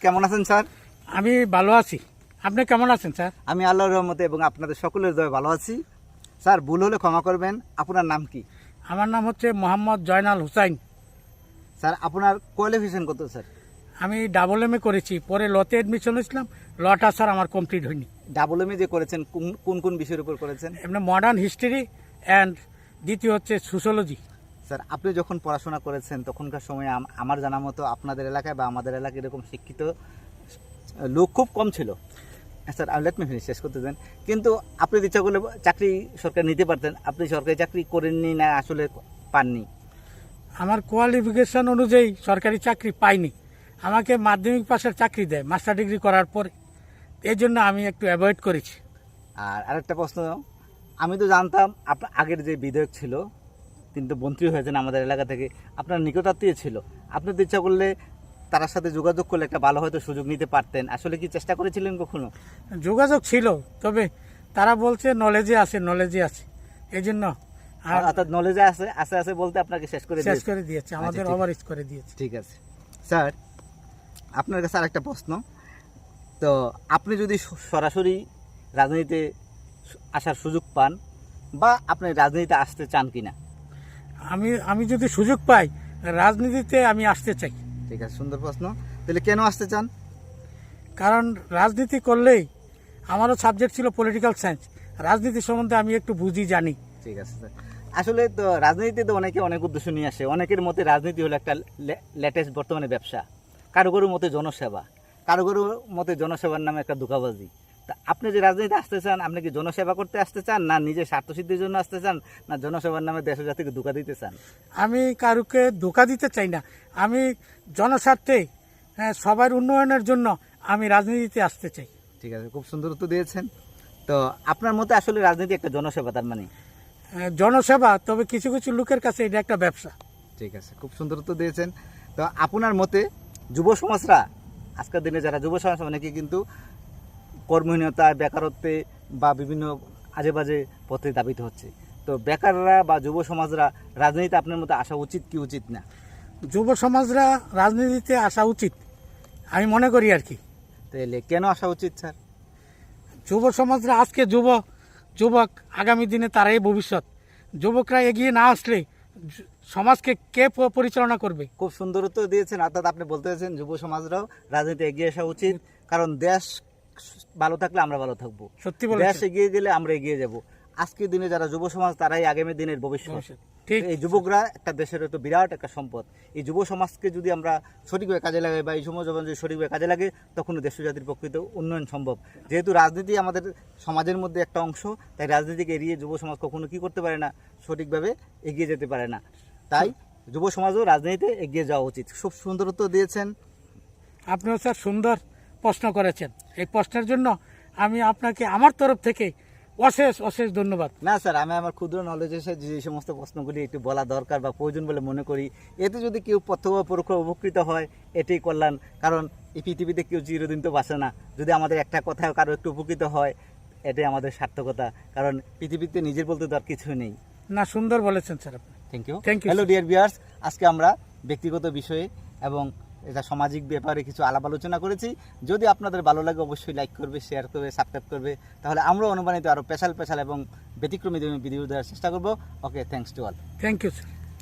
কেমন আছেন স্যার? আমি ভালো আছি। আপনি কেমন আছেন স্যার? আমি আল্লাহর রহমতে এবং আপনাদের সকলের দয়ে ভালো আছি। স্যার ভুল হলে ক্ষমা করবেন। আপনার নাম কি? আমার নাম হচ্ছে মোহাম্মদ জয়নাল হুসাইন। স্যার আপনার কোয়ালিফিকেশন কত স্যার? আমি ডাবল এম এ করেছি। পরে লতে অ্যাডমিশন হয়েছিলাম। লটা স্যার আমার কমপ্লিট হয়নি। ডাবল এম এ যে করেছেন কোন- কোন কোন বিষয়ের উপর করেছেন? এমনি মডার্ন হিস্ট্রি অ্যান্ড দ্বিতীয় হচ্ছে সোশ্যোলজি স্যার আপনি যখন পড়াশোনা করেছেন তখনকার সময় আমার জানা মতো আপনাদের এলাকায় বা আমাদের এলাকায় এরকম শিক্ষিত লোক খুব কম ছিল। স্যার লেট মি ফিনিশ শেষ করতে দেন। কিন্তু আপনি ইচ্ছা করলে চাকরি সরকার নিতে পারতেন। আপনি সরকারি চাকরি করেননি না আসলে পাননি? আমার কোয়ালিফিকেশন অনুযায়ী সরকারি চাকরি পাইনি। আমাকে মাধ্যমিক পাশের চাকরি দেয় মাস্টার ডিগ্রি করার পরে। এই জন্য আমি একটু অ্যাভয়েড করেছি। আর আরেকটা প্রশ্ন আমি তো জানতাম আপনার আগের যে বিধায়ক ছিল তিনি তো মন্ত্রী হয়েছেন আমাদের এলাকা থেকে। আপনার নিকটাত্মীয় ছিল। আপনি তো ইচ্ছা করলে তার সাথে যোগাযোগ করলে একটা ভালো হয়তো সুযোগ নিতে পারতেন। আসলে কি চেষ্টা করেছিলেন কখনো? যোগাযোগ ছিল তবে তারা বলছে নলেজে আছে নলেজে আছে। এই জন্য আর অর্থাৎ নলেজে আছে আছে আছে বলতে আপনাকে শেষ করে শেষ করে দিয়েছে আমাদের আচ্ছা, ঠিক। ওভারেজ করে দিয়েছে। ঠিক আছে। স্যার আপনার কাছে আরেকটা প্রশ্ন। তো আপনি যদি সরাসরি রাজনীতিতে আসার সুযোগ পান বা আপনি রাজনীতিতে আসতে চান কিনা? আমি আমি যদি সুযোগ পাই রাজনীতিতে আমি আসতে চাই। ঠিক আছে সুন্দর প্রশ্ন। তাহলে কেন আসতে চান? কারণ রাজনীতি করলেই আমারও সাবজেক্ট ছিল পলিটিক্যাল সায়েন্স রাজনীতি সম্বন্ধে আমি একটু বুঝি জানি। ঠিক আছে স্যার। আসলে তো রাজনীতিতে তো অনেকে অনেক উদ্দেশ্য নিয়ে আসে। অনেকের মতে রাজনীতি হলো একটা লেটেস্ট বর্তমানে ব্যবসা। কারও কারোর মতে জনসেবা। কারও কারোর মতে জনসেবার নামে একটা ধোকাবাজি। তা আপনি যে রাজনীতি আসতে চান আপনি কি জনসেবা করতে আসতে চান না নিজের স্বার্থসিদ্ধির জন্য আসতে চান না জনসেবার নামে দেশ জাতিকে ধোকা দিতে চান? আমি কারুকে ধোকা দিতে চাই না। আমি জনস্বার্থে হ্যাঁ, সবার উন্নয়নের জন্য আমি রাজনীতিতে আসতে চাই। ঠিক আছে খুব সুন্দর উত্তর দিয়েছেন। তো আপনার মতে আসলে রাজনীতি একটা জনসেবা তার মানে? হ্যাঁ, জনসেবা তবে কিছু কিছু লোকের কাছে এটা একটা ব্যবসা। ঠিক আছে খুব সুন্দর উত্তর দিয়েছেন। তো আপনার মতে যুব সমাজরা আজকের দিনে যারা যুব সমাজ অনেকে কিন্তু কর্মহীনতায় বেকারত্বে বা বিভিন্ন আজে বাজে পথে দাবিত হচ্ছে। তো বেকাররা বা যুব সমাজরা রাজনীতিতে আপনার মতে আসা উচিত কি উচিত না? যুব সমাজরা রাজনীতিতে আসা উচিত আমি মনে করি আর কি। তাহলে কেন আসা উচিত স্যার? যুব সমাজরা আজকে যুব যুবক আগামী দিনে তারাই ভবিষ্যৎ। যুবকরা এগিয়ে না আসলে সমাজকে কে পরিচালনা করবে? খুব সুন্দর উত্তর দিয়েছেন অর্থাৎ আপনি বলতে চাইছেন যুব সমাজরাও রাজনীতি এগিয়ে আসা উচিত কারণ দেশ ভালো থাকলে আমরা ভালো থাকব। সত্যি দেশ এগিয়ে গেলে আমরা এগিয়ে যাব। আজকের দিনে যারা যুব সমাজ তারাই আগামী দিনের ভবিষ্যৎ। ঠিক। এই যুবকরা একটা দেশের তো বিরাট একটা সম্পদ। এই যুব সমাজকে যদি আমরা সঠিকভাবে কাজে লাগাই বা এই যখন যদি সঠিকভাবে কাজে লাগে তখন দেশ জাতির প্রকৃত উন্নয়ন সম্ভব। যেহেতু রাজনীতি আমাদের সমাজের মধ্যে একটা অংশ তাই রাজনীতিকে এড়িয়ে যুব সমাজ কখনো কি করতে পারে না সঠিকভাবে এগিয়ে যেতে পারে না। তাই যুব সমাজও রাজনীতিতে এগিয়ে যাওয়া উচিত। খুব সুন্দরত্ব দিয়েছেন। আপনিও স্যার সুন্দর। প্রশ্ন করেছেন। এই প্রশ্নের জন্য আমি আপনাকে আমার তরফ থেকে অশেষ অশেষ ধন্যবাদ। না স্যার আমি আমার ক্ষুদ্র নলেজ এসে যে সমস্ত প্রশ্নগুলি একটু বলা দরকার বা প্রয়োজন বলে মনে করি এতে যদি কেউ প্রত্যক্ষ পরোক্ষ উপকৃত হয় এটাই কল্যাণ। কারণ এই পৃথিবীতে কেউ চিরদিন তো বাঁচে না। যদি আমাদের একটা কথায় কারও একটু উপকৃত হয় এটাই আমাদের সার্থকতা। কারণ পৃথিবীতে নিজের বলতে তো আর কিছুই নেই। না সুন্দর বলেছেন স্যার আপনি। Thank you thank you hello. Dear viewers আজকে আমরা ব্যক্তিগত বিষয়ে এবং এটা সামাজিক ব্যাপারে কিছু আলাপ আলোচনা করেছি। যদি আপনাদের ভালো লাগে, অবশ্যই লাইক করবে শেয়ার করবে সাবস্ক্রাইব করবে। তাহলে আমরা অনুমানিত আরও স্পেশাল স্পেশাল এবং ব্যতিক্রমী ভিডিও দেওয়ার চেষ্টা করব। Okay thanks to all thank you sir